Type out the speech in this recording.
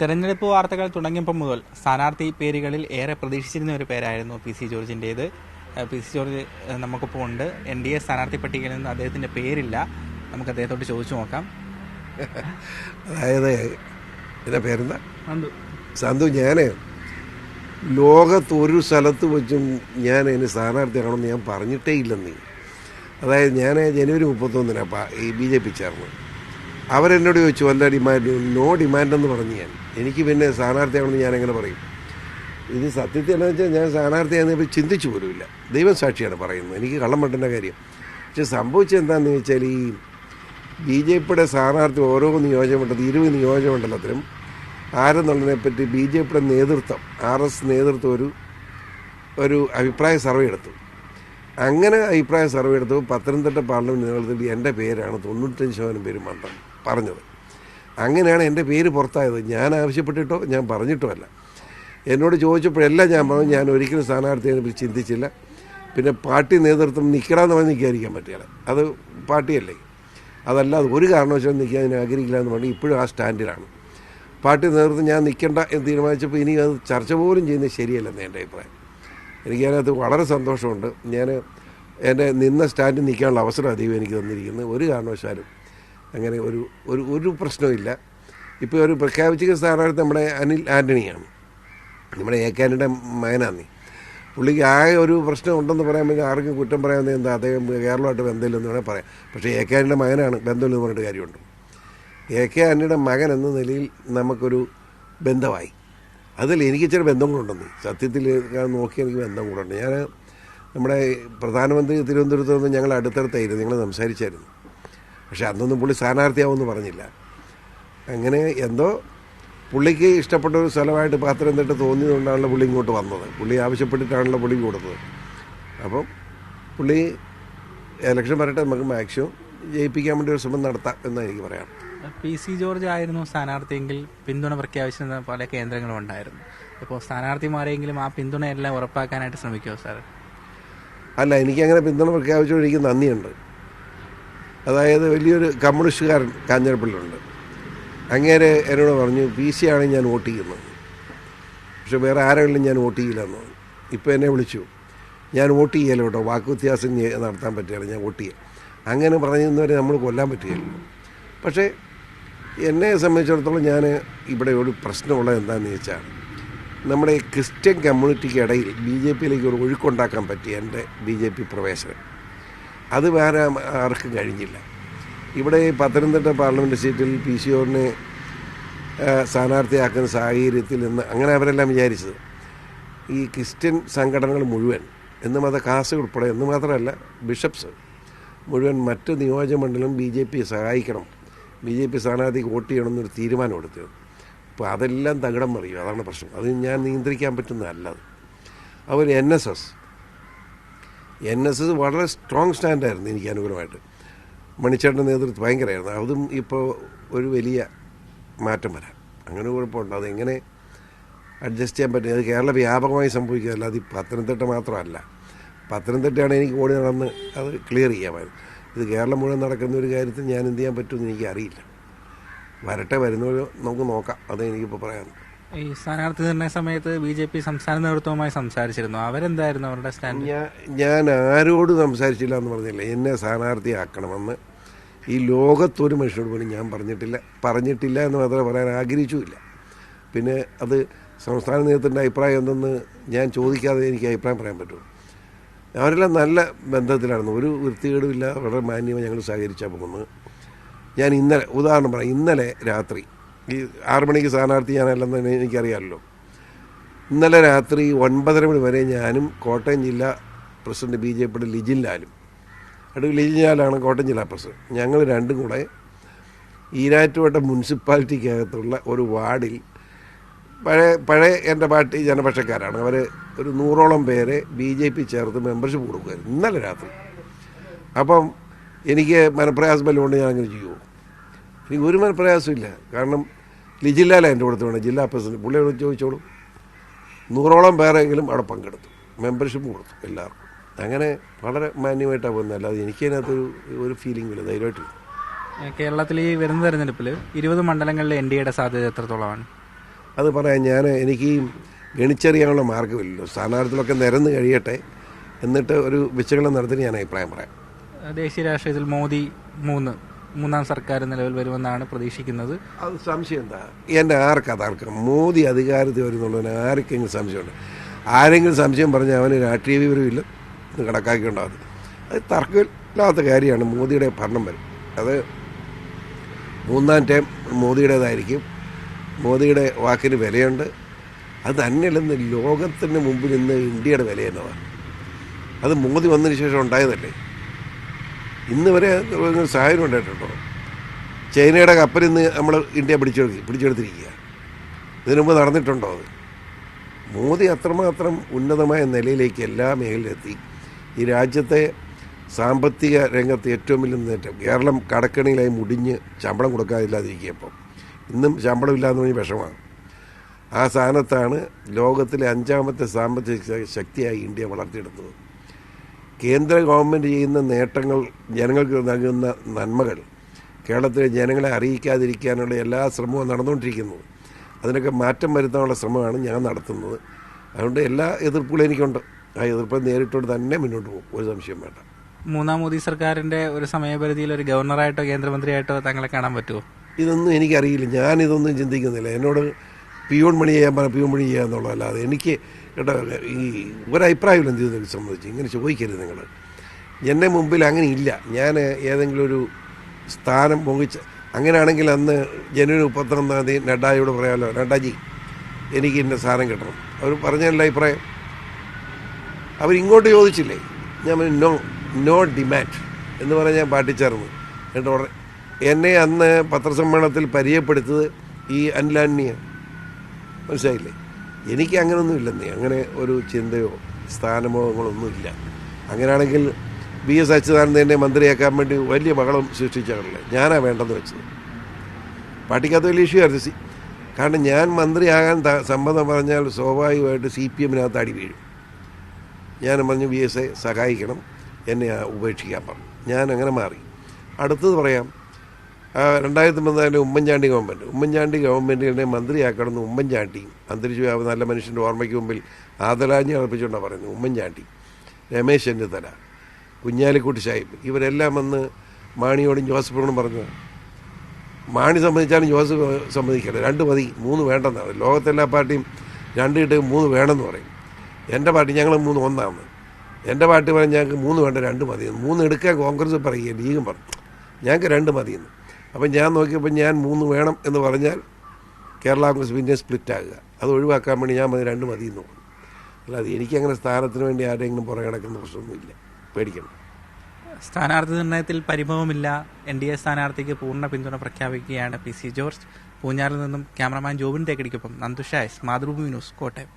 തെരഞ്ഞെടുപ്പ് വാർത്തകൾ തുടങ്ങിയപ്പോൾ മുതൽ സ്ഥാനാർത്ഥി പേരുകളിൽ ഏറെ പ്രതീക്ഷിച്ചിരുന്ന ഒരു പേരായിരുന്നു പി സി ജോർജിന്റേത് പി സി ജോർജ് നമുക്കിപ്പോൾ ഉണ്ട്. എൻ ഡി എ സ്ഥാനാർത്ഥി പട്ടികയിൽ നിന്ന് അദ്ദേഹത്തിന്റെ പേരില്ല. നമുക്ക് അദ്ദേഹത്തോട് ചോദിച്ചു നോക്കാം. അതായത് എന്റെ പേരെന്താ? സന്തു. ഞാൻ ലോകത്ത് ഒരു സ്ഥലത്ത് വെച്ചും ഞാൻ അതിന് സ്ഥാനാർത്ഥിയാകണമെന്ന് ഞാൻ പറഞ്ഞിട്ടേ ഇല്ലെന്നേ. അതായത് ഞാൻ ജനുവരി മുപ്പത്തൊന്നിനാണ് ഈ ബി ജെ പി ചേർന്നത്. അവരെന്നോട് ചോദിച്ചു എന്താ ഡിമാൻഡ്? നോ ഡിമാൻഡ് എന്ന് പറഞ്ഞു ഞാൻ. എനിക്ക് പിന്നെ സ്ഥാനാർത്ഥിയാണെന്ന് ഞാൻ എങ്ങനെ പറയും? ഇത് സത്യത്തിൽ എന്താണെന്ന് വെച്ചാൽ ഞാൻ സ്ഥാനാർത്ഥിയാകുന്നപ്പോൾ ചിന്തിച്ചു പോലുമില്ല. ദൈവം സാക്ഷിയാണ് പറയുന്നത്. എനിക്ക് കള്ളം പറ്റുന്ന കാര്യം. പക്ഷെ സംഭവിച്ചത് വെച്ചാൽ ഈ ബി ജെ പിയുടെ സ്ഥാനാർത്ഥി ഓരോ നിയോജകമണ്ഡലത്തിൽ ഇരുപത് നിയോജകമണ്ഡലത്തിലും ആരെന്നുള്ളതിനെപ്പറ്റി ബി ജെ പിയുടെ നേതൃത്വം ആർ എസ് നേതൃത്വം ഒരു ഒരു അഭിപ്രായ സർവേ എടുത്തു. അങ്ങനെ അഭിപ്രായ സർവേ എടുത്തപ്പോൾ പത്തനംതിട്ട പാർലമെന്റ് നേതൃത്വത്തിൽ എന്റെ പേരാണ് തൊണ്ണൂറ്റഞ്ച് ശതമാനം പേര് മണ്ഡലം. പറഞ്ഞത്. അങ്ങനെയാണ് എന്റെ പേര് പുറത്തായത്. ഞാൻ ആവശ്യപ്പെട്ടിട്ടോ ഞാൻ പറഞ്ഞിട്ടോ അല്ല. എന്നോട് ചോദിച്ചപ്പോഴെല്ലാം ഞാൻ പറഞ്ഞു ഞാൻ ഒരിക്കലും സ്ഥാനാർത്ഥിയെ പറ്റി ചിന്തിച്ചില്ല. പിന്നെ പാർട്ടി നേതൃത്വം നിൽക്കണമെന്ന് പറഞ്ഞ് നിൽക്കാതിരിക്കാൻ പറ്റില്ല അത് പാർട്ടിയല്ലേ. അതല്ലാതെ ഒരു കാരണവശാലും നിൽക്കാൻ ഞാൻ ആഗ്രഹിക്കില്ല എന്ന് പറഞ്ഞാൽ ഇപ്പോഴും ആ സ്റ്റാൻഡിലാണ്. പാർട്ടി നേതൃത്വം ഞാൻ നിൽക്കേണ്ട എന്ന് തീരുമാനിച്ചപ്പോൾ ഇനി അത് ചർച്ച പോലും ചെയ്യുന്നത് ശരിയല്ലെന്ന് എന്റെ അഭിപ്രായം. എനിക്കതിനകത്ത് വളരെ സന്തോഷമുണ്ട്. ഞാൻ എന്റെ നിന്ന സ്റ്റാൻഡിൽ നിൽക്കാനുള്ള അവസരം അധികം എനിക്ക് തന്നിരിക്കുന്നത് ഒരു കാരണവശാലും അങ്ങനെ ഒരു ഒരു ഒരു പ്രശ്നമില്ല ഇപ്പോൾ ഒരു പ്രഖ്യാപിച്ച സ്ഥാനാർത്ഥി നമ്മുടെ അനിൽ ആന്റണിയാണ് നമ്മുടെ എ കാനിയുടെ മകനാന്നി പുള്ളിക്ക് ആകെ ഒരു പ്രശ്നം ഉണ്ടെന്ന് പറയാൻ പറ്റും ആർക്കും കുറ്റം പറയാമെന്ന് എന്താ അദ്ദേഹം കേരളമായിട്ട് ബന്ധമില്ലെന്ന് വേണേൽ പറയാം. പക്ഷേ എ കാനിയുടെ മകനാണ് ബന്ധമില്ലെന്ന് പറഞ്ഞിട്ട് കാര്യമുണ്ട്. എ കെ ആന്റണിയുടെ മകൻ എന്ന നിലയിൽ നമുക്കൊരു ബന്ധമായി. അതിൽ എനിക്ക് ചില ബന്ധങ്ങളുണ്ടെന്ന് സത്യത്തിൽ ഞാൻ നോക്കി എനിക്ക് ബന്ധം കൂടുണ്ട് ഞാൻ നമ്മുടെ പ്രധാനമന്ത്രി തിരുവനന്തപുരത്ത് നിന്ന് ഞങ്ങൾ അടുത്തടുത്തായിരുന്നു. ഞങ്ങൾ സംസാരിച്ചായിരുന്നു. പക്ഷേ അന്നൊന്നും പുള്ളി സ്ഥാനാർത്ഥിയാവുമെന്ന് പറഞ്ഞില്ല. അങ്ങനെ എന്തോ പുള്ളിക്ക് ഇഷ്ടപ്പെട്ട ഒരു സ്ഥലമായിട്ട് പത്തനംതിട്ട തോന്നിയതുകൊണ്ടാണല്ലോ പുള്ളി ഇങ്ങോട്ട് വന്നത്. പുള്ളി ആവശ്യപ്പെട്ടിട്ടാണല്ലോ പുള്ളി കൊടുത്തത് അപ്പം പുള്ളി ഇലക്ഷൻ വരട്ടെ നമുക്ക് മാക്സിമം ജയിപ്പിക്കാൻ വേണ്ടി ഒരു ശ്രമം നടത്താം എന്നാണ് എനിക്ക് പറയാം പി സി ജോർജ് ആയിരുന്നു സ്ഥാനാർത്ഥിയെങ്കിൽ പിന്തുണ പ്രഖ്യാപിച്ചിരുന്ന പല കേന്ദ്രങ്ങളും ഉണ്ടായിരുന്നു. ഇപ്പോൾ സ്ഥാനാർത്ഥിമാരെങ്കിലും ആ പിന്തുണയെല്ലാം ഉറപ്പാക്കാനായിട്ട് ശ്രമിക്കുമോ സാർ അല്ല എനിക്കങ്ങനെ പിന്തുണ പ്രഖ്യാപിച്ചുകൊണ്ട് എനിക്ക് നന്ദിയുണ്ട്. അതായത് വലിയൊരു കമ്മ്യൂണിസ്റ്റുകാരൻ കാഞ്ഞിരപ്പള്ളിയുണ്ട് അങ്ങേരെ എന്നോട് പറഞ്ഞു പി സി ആണ് ഞാൻ വോട്ട് ചെയ്യുന്നത്. പക്ഷെ വേറെ ആരെങ്കിലും ഞാൻ വോട്ട് ചെയ്യില്ലെന്ന് ഇപ്പോൾ എന്നെ വിളിച്ചു. ഞാൻ വോട്ട് ചെയ്യല്ലോ കേട്ടോ. വാക്ക് വ്യത്യാസം നടത്താൻ പറ്റുകയാണ് ഞാൻ വോട്ട് ചെയ്യാം. അങ്ങനെ പറഞ്ഞിരുന്നവരെ നമ്മൾ കൊല്ലാൻ പറ്റുകയല്ലോ. പക്ഷേ എന്നെ സംബന്ധിച്ചിടത്തോളം ഞാൻ ഇവിടെ ഒരു പ്രശ്നമുള്ളത് എന്താണെന്ന് ചോദിച്ചാൽ നമ്മുടെ ക്രിസ്ത്യൻ കമ്മ്യൂണിറ്റിക്ക് ഇടയിൽ ബി ജെ പിയിലേക്ക് ഒരു ഒഴുക്കുണ്ടാക്കാൻ പറ്റിയ എന്റെ ബി ജെ പി പ്രവേശനം. അത് വേറെ ആർക്കും കഴിഞ്ഞില്ല. ഇവിടെ പത്തനംതിട്ട പാർലമെന്റ് സീറ്റിൽ പി സി ഒറിനെ സ്ഥാനാർത്ഥിയാക്കുന്ന സാഹചര്യത്തിൽ നിന്ന് അങ്ങനെ അവരെല്ലാം വിചാരിച്ചത്. ഈ ക്രിസ്ത്യൻ സംഘടനകൾ മുഴുവൻ എന്ന് മത കാസ് ഉൾപ്പെടെ എന്ന് മാത്രമല്ല ബിഷപ്സ് മുഴുവൻ മറ്റ് നിയോജകമണ്ഡലം ബി ജെ പി സഹായിക്കണം ബി ജെ പി സ്ഥാനാർത്ഥിക്ക് വോട്ട് ചെയ്യണമെന്നൊരു തീരുമാനം എടുത്തത്. അപ്പോൾ അതെല്ലാം തകിടം മറിയും. അതാണ് പ്രശ്നം. അത് ഞാൻ നിയന്ത്രിക്കാൻ പറ്റുന്നതല്ല അവർ N S S N S S വളരെ സ്ട്രോങ് സ്റ്റാൻഡായിരുന്നു എനിക്ക് അനുകൂലമായിട്ട് മണിച്ചേട്ടന്റെ നേതൃത്വം ഭയങ്കരമായിരുന്നു. അതും ഇപ്പോൾ ഒരു വലിയ മാറ്റം വരാം അങ്ങനെ കുഴപ്പമുണ്ട്. അതെങ്ങനെ അഡ്ജസ്റ്റ് ചെയ്യാൻ പറ്റും? അത് കേരള വ്യാപകമായി സംഭവിക്കുകയല്ല. അത് പത്തനംതിട്ട മാത്രമല്ല. പത്തനംതിട്ടയാണ് എനിക്ക് ഓടി നടന്ന് അത് ക്ലിയർ ചെയ്യാമായിരുന്നു ഇത് കേരളം മുഴുവൻ നടക്കുന്ന ഒരു കാര്യത്തിൽ ഞാൻ എന്ത് ചെയ്യാൻ പറ്റുമെന്ന് എനിക്ക് അറിയില്ല വരട്ടെ വരുന്നവരോ നമുക്ക് നോക്കാം. അതേ എനിക്കിപ്പോൾ പറയാനുള്ളൂ ഈ സ്ഥാനാർത്ഥി നിർണയ സമയത്ത് ബി ജെ പി സംസ്ഥാന നേതൃത്വവുമായി സംസാരിച്ചിരുന്നു. അവരെന്തായിരുന്നു അവരുടെ സ്റ്റാൻഡ്? ഞാൻ ആരോട് സംസാരിച്ചില്ല എന്ന് പറഞ്ഞില്ല. എന്നെ സ്ഥാനാർത്ഥിയാക്കണമെന്ന്. ഈ ലോകത്തൊരു മനുഷ്യരോട് പോലും ഞാൻ പറഞ്ഞിട്ടില്ല. പറഞ്ഞിട്ടില്ല എന്ന് മാത്രമേ പറയാൻ ആഗ്രഹിച്ചുമില്ല. പിന്നെ അത് സംസ്ഥാന നേതൃത്വത്തിന്റെ അഭിപ്രായം എന്തെന്ന് ഞാൻ ചോദിക്കാതെ എനിക്ക് അഭിപ്രായം പറയാൻ പറ്റുള്ളൂ അവരെല്ലാം നല്ല ബന്ധത്തിലായിരുന്നു ഒരു വൃത്തികേടുമില്ല. വളരെ മാന്യമായി ഞങ്ങൾ സഹകരിച്ചാൽ പോകുന്നത്. ഞാൻ ഇന്നലെ ഉദാഹരണം പറയാം. ഇന്നലെ രാത്രി ഈ ആറ് മണിക്ക് സ്ഥാനാർത്ഥി ഞാനല്ലെന്ന് എനിക്കറിയാമല്ലോ. ഇന്നലെ രാത്രി ഒൻപതര മണി വരെ ഞാനും കോട്ടയം ജില്ലാ പ്രസിഡന്റ് ബി ജെ പിയുടെ ലിജിൻ ലാലും. അടുത്ത് ലിജിൻ ലാലാണ് കോട്ടയം ജില്ലാ പ്രസിഡന്റ്. ഞങ്ങൾ രണ്ടും കൂടെ ഈരാറ്റുപേട്ട മുനിസിപ്പാലിറ്റിക്കകത്തുള്ള ഒരു വാർഡിൽ പഴയ പഴയ എന്റെ പാർട്ടി ജനപക്ഷക്കാരാണ്. അവർ ഒരു നൂറോളം പേരെ ബി ജെ പി ചേർത്ത് മെമ്പർഷിപ്പ് കൊടുക്കുമായിരുന്നു ഇന്നലെ രാത്രി. അപ്പം എനിക്ക് മനപ്രയാസം വല്ലതുകൊണ്ട് ഞാൻ അങ്ങനെ ചെയ്യുമോ? എനിക്ക് ഒരു മനപ്രയാസമില്ല കാരണം ലിജില്ലാല എന്റെ കൊടുത്ത് വേണം. ജില്ലാ പ്രസിഡന്റ് പുള്ളിയോട് ചോദിച്ചോളൂ. നൂറോളം പേരെങ്കിലും അവിടെ പങ്കെടുത്തു. മെമ്പർഷിപ്പ് കൊടുത്തു എല്ലാവർക്കും. അങ്ങനെ വളരെ മാന്യമായിട്ടാണ് പോകുന്നത്. അല്ലാതെ എനിക്കതിനകത്തൊരു ഒരു ഫീലിംഗ് ഇല്ല. ധൈര്യമായിട്ടില്ല. കേരളത്തിൽ ഈ വരുന്ന തെരഞ്ഞെടുപ്പിൽ ഇരുപത് മണ്ഡലങ്ങളിൽ എൻ ഡി എയുടെ സാധ്യത എത്രത്തോളമാണ്? അത് പറയാൻ ഞാൻ എനിക്ക് ഗണിച്ചറിയാനുള്ള മാർഗമില്ലല്ലോ. സ്ഥാനാർത്ഥികളൊക്കെ നിരന്ന് കഴിയട്ടെ എന്നിട്ട് ഒരു വിശകലനം നടത്തി ഞാൻ അഭിപ്രായം പറയാം. ദേശീയ രാഷ്ട്രീയത്തിൽ മോദി മൂന്ന്. മൂന്നാം സർക്കാർ നിലവിൽ വരുമെന്നാണ് പ്രതീക്ഷിക്കുന്നത്. അത് സംശയം എന്താ? എന്റെ ആർക്കാ തർക്കം മോദി അധികാരത്തിൽ വരുന്നുള്ളവന് ആർക്കെങ്കിലും സംശയമുണ്ട്? ആരെങ്കിലും സംശയം പറഞ്ഞാൽ അവന് രാഷ്ട്രീയ വിവരമില്ല. ഇല്ല കണക്കാക്കിയുണ്ടാകും അത്. തർക്കമില്ലാത്ത കാര്യമാണ്. മോദിയുടെ ഭരണം വരും. അത് മൂന്നാം ടൈം മോദിയുടേതായിരിക്കും. മോദിയുടെ വാക്കിന് വിലയുണ്ട്. അത് തന്നെയല്ലെന്ന് ലോകത്തിന് മുമ്പിൽ ഇന്ന് ഇന്ത്യയുടെ വില എന്നതാണ് അത് മോദി വന്നതിന് ശേഷം ഉണ്ടായതല്ലേ? ഇന്ന് വരെ സഹായം ഉണ്ടായിട്ടുണ്ടോ? ചൈനയുടെ കപ്പൽ ഇന്ന് നമ്മൾ ഇന്ത്യ പിടിച്ചെടുക്കി പിടിച്ചെടുത്തിരിക്കുക. ഇതിനു മുമ്പ് നടന്നിട്ടുണ്ടോ അത്? മോദി അത്രമാത്രം ഉന്നതമായ നിലയിലേക്ക് എല്ലാ മേഖലയിലെത്തി ഈ രാജ്യത്തെ സാമ്പത്തിക രംഗത്ത് ഏറ്റവും വലിയ നേട്ടം. കേരളം കടക്കണിയിലായി മുടിഞ്ഞ് ശമ്പളം കൊടുക്കാതില്ലാതിരിക്കുകയപ്പം ഇന്നും ശമ്പളമില്ലാന്ന് പറഞ്ഞ് വിഷമാണ്. ആ സ്ഥാനത്താണ് ലോകത്തിലെ അഞ്ചാമത്തെ സാമ്പത്തിക ശക്തിയായി ഇന്ത്യ വളർത്തിയെടുത്തത്. കേന്ദ്ര ഗവൺമെന്റ് ചെയ്യുന്ന നേട്ടങ്ങൾ ജനങ്ങൾക്ക് നൽകുന്ന നന്മകൾ കേരളത്തിലെ ജനങ്ങളെ അറിയിക്കാതിരിക്കാനുള്ള എല്ലാ ശ്രമവും നടന്നുകൊണ്ടിരിക്കുന്നത് അതിനൊക്കെ മാറ്റം വരുത്താനുള്ള ശ്രമമാണ് ഞാൻ നടത്തുന്നത്. അതുകൊണ്ട് എല്ലാ എതിർപ്പുകളും എനിക്കുണ്ട്. ആ എതിർപ്പ് നേരിട്ടോട് തന്നെ മുന്നോട്ട് പോകും. ഒരു സംശയം വേണ്ട. മൂന്നാം മോദി സർക്കാരിന്റെ ഒരു സമയപരിധിയിൽ ഒരു ഗവർണറായിട്ടോ കേന്ദ്രമന്ത്രിയായിട്ടോ താങ്കളെ കാണാൻ പറ്റുമോ? ഇതൊന്നും എനിക്കറിയില്ല. ഞാനിതൊന്നും ചിന്തിക്കുന്നില്ല. എന്നോട് പിയൂൺ മണി ചെയ്യാൻ പറഞ്ഞ. പിയൂൺ മണി ചെയ്യാന്നുള്ളതല്ലാതെ എനിക്ക് കേട്ടോ ഈ ഒരഭിപ്രായമില്ല എന്ത് ചെയ്തത് സംബന്ധിച്ച്. ഇങ്ങനെ ചോദിക്കരുത് നിങ്ങൾ എന്റെ മുമ്പിൽ അങ്ങനെ ഇല്ല. ഞാൻ ഏതെങ്കിലും ഒരു സ്ഥാനം പൊങ്ങിച്ച് അങ്ങനെയാണെങ്കിൽ അന്ന് ജനുവരി മുപ്പത്തൊന്നാം തീയതി നഡ്ഡായോട് പറയാമല്ലോ നഡ്ഡാജി എനിക്ക് ഇന്ന സാധനം കിട്ടണം. അവർ പറഞ്ഞല്ല അഭിപ്രായം. അവരിങ്ങോട്ട് ചോദിച്ചില്ലേ? ഞാൻ നോ നോ ഡിമാൻഡ്. എന്ന് പറഞ്ഞാൽ ഞാൻ പാട്ടിച്ചേർന്നു എന്നിട്ട് എന്നെ അന്ന് പത്രസമ്മേളനത്തിൽ പരിചയപ്പെടുത്തത് ഈ അനിലാന്യ മനസ്സിലായില്ലേ? എനിക്ക് അങ്ങനൊന്നും ഇല്ലെന്നേ. അങ്ങനെ ഒരു ചിന്തയോ സ്ഥാനമോ ഇല്ല. അങ്ങനെയാണെങ്കിൽ ബി എസ് അച്യുതാനന്ദനെ മന്ത്രിയാക്കാൻ വേണ്ടി വലിയ ബഹളം സൃഷ്ടിച്ചാണല്ലേ? ഞാനാ വേണ്ടെന്ന് വെച്ചത്. പാർട്ടിക്കകത്ത് വലിയ ഇഷ്യൂ സി- കാരണം ഞാൻ മന്ത്രിയാകാൻ സമ്മതം പറഞ്ഞാൽ സ്വാഭാവികമായിട്ട് സി പി എമ്മിനകത്ത് അടി വീഴും. ഞാൻ പറഞ്ഞു ബി എസ് എ സഹായിക്കണം എന്നെ ഉപേക്ഷിക്കാൻ പറഞ്ഞു. ഞാൻ അങ്ങനെ മാറി. അടുത്തത് പറയാം രണ്ടായിരത്തി പതിനാലിലെ ഉമ്മൻചാണ്ടി ഗവൺമെന്റ് ഉമ്മൻചാണ്ടി ഗവൺമെന്റിനെ മന്ത്രിയാക്കണമെന്ന് ഉമ്മൻചാണ്ടി അന്തരിച്ചു നല്ല മനുഷ്യന്റെ ഓർമ്മയ്ക്ക് മുമ്പിൽ ആദരാജ്ഞ അർപ്പിച്ചുകൊണ്ടാണ് പറയുന്നത് ഉമ്മൻചാണ്ടി രമേശ് ചെന്നിത്തല കുഞ്ഞാലിക്കുട്ടി സാഹിബ് ഇവരെല്ലാം വന്ന് മാണിയോടും ജോസഫിനോടും പറഞ്ഞു മാണി സംബന്ധിച്ചാലും ജോസഫ് സംബന്ധിക്കില്ല രണ്ട് മതി മൂന്ന് വേണ്ടെന്നാണ്. ലോകത്തെല്ലാ പാർട്ടിയും രണ്ട് കിട്ടുക മൂന്ന് വേണമെന്ന് പറയും. എന്റെ പാർട്ടി ഞങ്ങൾ മൂന്ന് ഒന്നാണ്. എന്റെ പാർട്ടി പറഞ്ഞാൽ ഞങ്ങൾക്ക് മൂന്ന് വേണ്ട രണ്ട് മതി മൂന്ന് എടുക്കാൻ കോൺഗ്രസ് പറയുക ലീഗും പറഞ്ഞു. ഞങ്ങൾക്ക് രണ്ട് മതിയെന്ന് അപ്പം ഞാൻ നോക്കിയപ്പോൾ ഞാൻ മൂന്ന് വേണം എന്ന് പറഞ്ഞാൽ കേരള കോൺഗ്രസ് പിന്നെ സ്പ്ലിറ്റ് ആകുക അത് ഒഴിവാക്കാൻ വേണ്ടി ഞാൻ മതി രണ്ട് മതി എന്ന് പറഞ്ഞു. അല്ലാതെ എനിക്കങ്ങനെ സ്ഥാനത്തിന് വേണ്ടി ആരെങ്കിലും പുറകെ കിടക്കുന്ന പ്രശ്നമൊന്നുമില്ല. പേടിക്കണം സ്ഥാനാർത്ഥി നിർണയത്തിൽ പരിഭവമില്ല. എൻ ഡി എ സ്ഥാനാർത്ഥിക്ക് പൂർണ പിന്തുണ പ്രഖ്യാപിക്കുകയാണ് പി സി ജോർജ്. പൂഞ്ഞാറിൽ നിന്നും ക്യാമറമാൻ ജോബിൻ തേക്കടിക്കൊപ്പം നന്ദുഷായസ് മാതൃഭൂമി ന്യൂസ് കോട്ടയം.